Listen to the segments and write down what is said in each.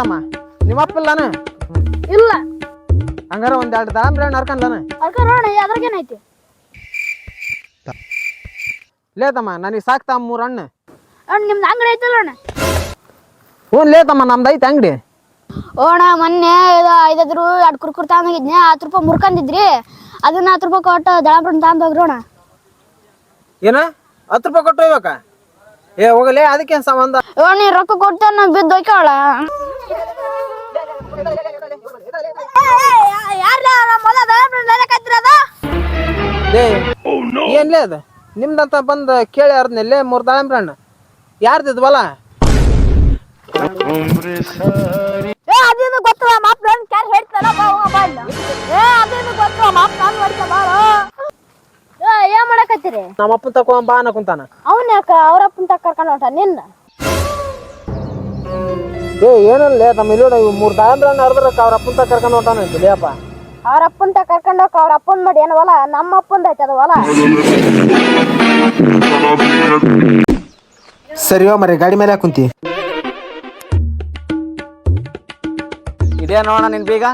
ತಮ್ಮ ನಿಮ್ಮ ಅಪ್ಪಿಲ್ಲಾನ ಇಲ್ಲ. ಹಂಗಾರ ಒಂದ್ ಎರಡು ದಾಳಂಬ್ರಿ ಹಣ್ಣು ಹರ್ಕಂದ್ಲಾನ ಅದಕ್ಕೆ ನೋಡ ಅದ್ರಾಗೇನೈತಿ ಲೇ ತಮ್ಮ ನನಗೆ ಸಾಕ್ತಾ ಮೂರು ಹಣ್ಣು. ಅಣ್ಣ ನಿಮ್ದು ಅಂಗಡಿ ಐತಲ್ಲ ಅಣ್ಣ? ಹ್ಞೂ ಲೇ ತಮ್ಮ ನಮ್ದು ಐತೆ ಅಂಗಡಿ. ಓಣ ಮೊನ್ನೆ ಇದು ಐದದ್ರು ಎರಡು ಕುರ್ಕುರ್ ತಗೊಂಡೋಗಿದ್ನಿ ಹತ್ತು ರೂಪಾಯಿ ಮುರ್ಕಂದಿದ್ರಿ. ಅದನ್ನ ಹತ್ತು ರೂಪಾಯಿ ಕೊಟ್ಟು ದಳಪುರ ತಗೊಂಡ್ ಹೋಗ್ರಿ ಅಣ್ಣ. ಏನ? ಹತ್ತು ರೂಪಾಯಿ ಕೊಟ್ಟು ಹೋಗ್ಬೇಕಾ? ಏ ಹೋಗಲೇ ಅದಕ್ಕೆ ಸಂಬಂಧ? ಓ ನೀ ರೊಕ್ಕ ಕೊಡ್ತಾನ ನಾ ಬಿದ್ದು ಹೋಯ್ಕವಳ ಲೇ ಏನ್ಲೇ ಅದು? ನಿಮ್ದಂತ ಬಂದ ಕೇಳಿ ಅರ್ದ್ನೆಲ್ಲೇ ಮೂರು ದಾಳಂಬ್ರಿ ಹಣ್ಣು? ಯಾರ್ದಿದ್ ಏ ಅದೇನು ಗೊತ್ತಲ್ಲ ಮಾಪ್ ನನ್ ಹೇಳ್ತಾರ ಬಾ ಹೋಗ ಬಾ ಇಲ್ಲ ಏ ಅದೇನು ಗೊತ್ತಲ್ಲ ಮಾಪ್ ನಾನು ಏ ಮಾಡಕತ್ತೀರಿ ನಮ್ಮ ಅಪ್ಪನ ತಕೊಂಡ್ ಬಾ ಅನ್ನ ಕುಂತಾನ. ಯಾಕ ಯಾಕ ಅವ್ರಪ್ಪನ ತಕ ಕರ್ಕೊಂಡು ಹೊಂಟ ನಿನ್ನ? ಏ ಏನಲ್ಲ ನಮ್ಮ ಇಲ್ಲಿ ಇವು ಮೂರು ದಾಳಂಬ್ರಿ ಹಣ್ಣು ಹರಿದ್ರಕ್ಕ ಅವ್ರ ಅಪ್ಪನ ತಕ ಕರ್ಕೊಂಡು ಹೊಂಟಾನ ಅಂತಿಲ್ಲ ಅಪ್ಪ. ಅವ್ರ ಅಪ್ಪನ ತಕ ಕರ್ಕೊಂಡು ಹೋಗ ಅವ್ರ ಅಪ್ಪನ್ ಮಾಡಿ ಏನು ಹೊಲ? ನಮ್ಮ ಅಪ್ಪಂದ ಐತೆ ಅದು ಹೊಲ. ಸರಿಯೋ ಮರಿ ಗಾಡಿ ಮೇಲೆ ಕುಂತಿ? ಇದೇ ನೋಡೋಣ ನಿನ್ ಬೀಗ.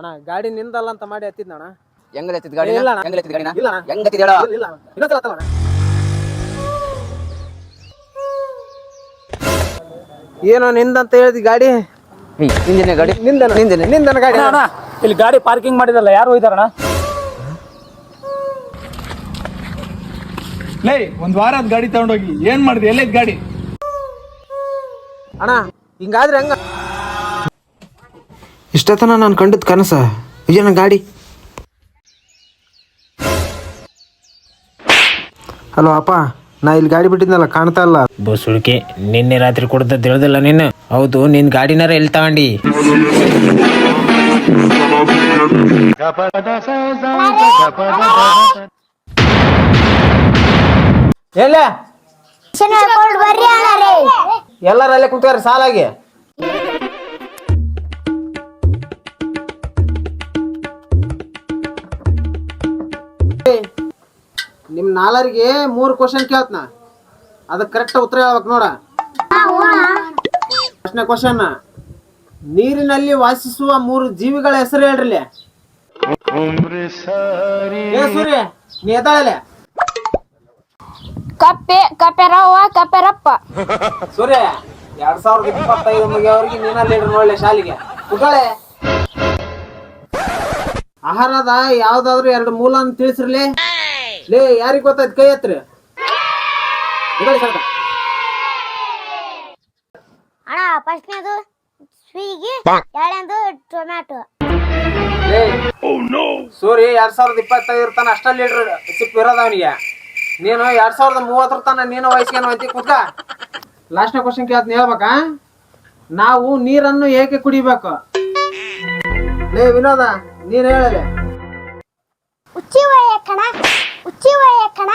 ಅಣ್ಣ ಗಾಡಿ ನಿಂದಲ್ಲ ಅಂತ ಮಾಡಿ ಹತ್ತಿದ್ನಣ್ಣ ಹೆಂಗ್ ಎತ್ತಿದ್ ಗಾಡಿ ಇಲ್ಲ ಅಣ್ಣ. ಹೆಂಗ್ ಎತ್ತಿದ್ ಗಾಡಿನ? ಇಲ್ಲ ಅಣ್ಣ. ಹೆಂಗ್ ಎತ್ತಿದ್ ಹೇಳ ಇಲ್ಲ ಇನ್ನೊಂದ್ಸಲ ಹತ್ತಲ್ಲ ಅಣ್ಣ. ಏನೋ ನಿಂದಂತ ಹೇಳಿದ್ ಗಾಡಿ? ಹಿಂದಿನ ಗಾಡಿ? ನಿಂದನ? ನಿಂದನ ನಿಂದನ ಗಾಡಿ ಅಣ್ಣ. ಇಲ್ಲಿ ಗಾಡಿ ಪಾರ್ಕಿಂಗ್ ಮಾಡಿದಲ್ಲ ಯಾರು ಹೋಯ್ತಾರಣ ಲೇ ಒಂದ್ ವಾರ ಅದ್ ಗಾಡಿ ತಗೊಂಡೋಗಿ. ಏನ್ ಮಾಡಿದೆ? ಎಲ್ಲೈತ್ ಗಾಡಿ? ಅಣ್ಣ ಹಿಂಗಾದ್ರೆ ಹೆಂಗ? ಇಷ್ಟತನ ನಾನು ಕಂಡದ್ ಕನಸ. ಇದೇನ ಗಾಡಿ. ಹಲೋ ಅಪ್ಪ ನಾ ಇಲ್ಲಿ ಗಾಡಿ ಬಿಟ್ಟಿದ್ನಲ್ಲ ಕಾಣ್ತಾ ಇಲ್ಲ. ಬಸುಳಿಕೆ ನಿನ್ನೆ ರಾತ್ರಿ ಕೊಡ್ದ ತಿಳಿದಿಲ್ಲ ನೀನು ಹೌದು ನಿನ್ ಗಾಡಿನಾರ ಎಲ್ಲಿ ತಗೊಂಡಿ? ಎಲ್ಲ? ಎಲ್ಲಾರ ಅಲ್ಲೇ ಕುಂತಾರ ಸಾಲಾಗಿ. ನಾಲರಿಗೆ ಮೂರು ಕ್ವಶನ್ ಕೇಳ್ತನ. ಅದ ಕರೆಕ್ಟ್ ಉತ್ತರ ಹೇಳ್ಬೇಕು ನೋಡ. ಪ್ರಶ್ನೆ ಕ್ವಶನ್ ನೀರಿನಲ್ಲಿ ವಾಸಿಸುವ ಮೂರು ಜೀವಿಗಳ ಹೆಸರು ಹೇಳ್ರಿ ಸೂರ್ಯ ನೀ ಎದ್ದಾಳೆ ಕಪ್ಪೆ ಕಪ್ಪೆರವ್ವ ಕಪ್ಪೆರಪ್ಪ. ಸೂರ್ಯ ಎರಡ್ ಸಾವಿರದ ಇಪ್ಪತ್ತೈದು ಮುಗಿಯವರೆಗೆ ನೀನಲ್ಲಿ ನೋಡ್ಲೆ ಶಾಲೆಗೆ. ಕುಗಾಳೆ ಆಹಾರದ ಯಾವ್ದಾದ್ರು ಎರಡು ಮೂಲ ಅಂತ ತಿಳಿಸ್ರಲಿ. ಲೇ ಯಾರಿಗ್ ಗೊತ್ತಾಯ್ತು ಕೈ ಹತ್ರ. ಅಣ್ಣ ಫಸ್ಟ್ನೇದು ಸ್ವಿಗಿ ಎರಡನೇದು ಟೊಮ್ಯಾಟೊ. ಎರಡ್ ಸಾವಿರದ ಇಪ್ಪತ್ತೈದರ ತನ ಅಷ್ಟ ಲೀಡರ್ ಸಿಪ್ ಇರೋದ ಅವನಿಗೆ. ನೀನು ಎರಡ್ ಸಾವಿರದ ಮೂವತ್ತರ ತನ ನೀನು ವಯಸ್ಸಿಗೆ ಅಂತಿ ಕುತ್ಕ. ಲಾಸ್ಟ್ನೇ ಕ್ವಶನ್ ಕೇಳ್ತೀನಿ ಹೇಳ್ಬೇಕಾ? ನಾವು ನೀರನ್ನು ಏಕೆ ಕುಡಿಬೇಕು? ಲೇ ವಿನೋದ ನೀನ್ ಹೇಳಲೆ. ಉಚ್ಚಿ ಒಳ್ಳೆಯ ಕಣ ಉಚ್ಚಿ ಒಳ್ಳೆಯ ಕಣ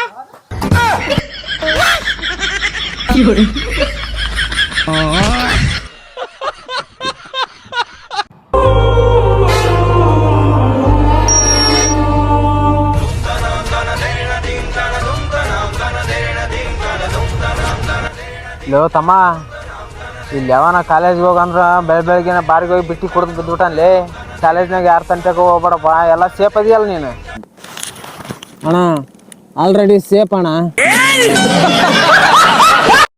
ಲೋ ತಮ್ಮ, ಇಲ್ಲಿ ಯಾವನ ಕಾಲೇಜ್ಗೆ ಹೋಗಂದ್ರ ಬೆಳ ಬೆಳಗ್ಗೆನ ಬಾರಿಗೆ ಹೋಗಿ ಬಿಟ್ಟಿ ಕುಡ್ದು ಬಿದ್ಬಿಟ್ಟನ್ಲೇ ಕಾಲೇಜ್ನಾಗ ಯಾರ ತಂಟೆಗೆ ಹೋಗ್ಬೇಡಪ್ಪ, ಎಲ್ಲ ಸೇಫ್ ಅದೆಯಲ್ಲ ನೀನು. ಅಣ್ಣ ಆಲ್ರೆಡಿ ಸೇಫ್ ಅಣ್ಣ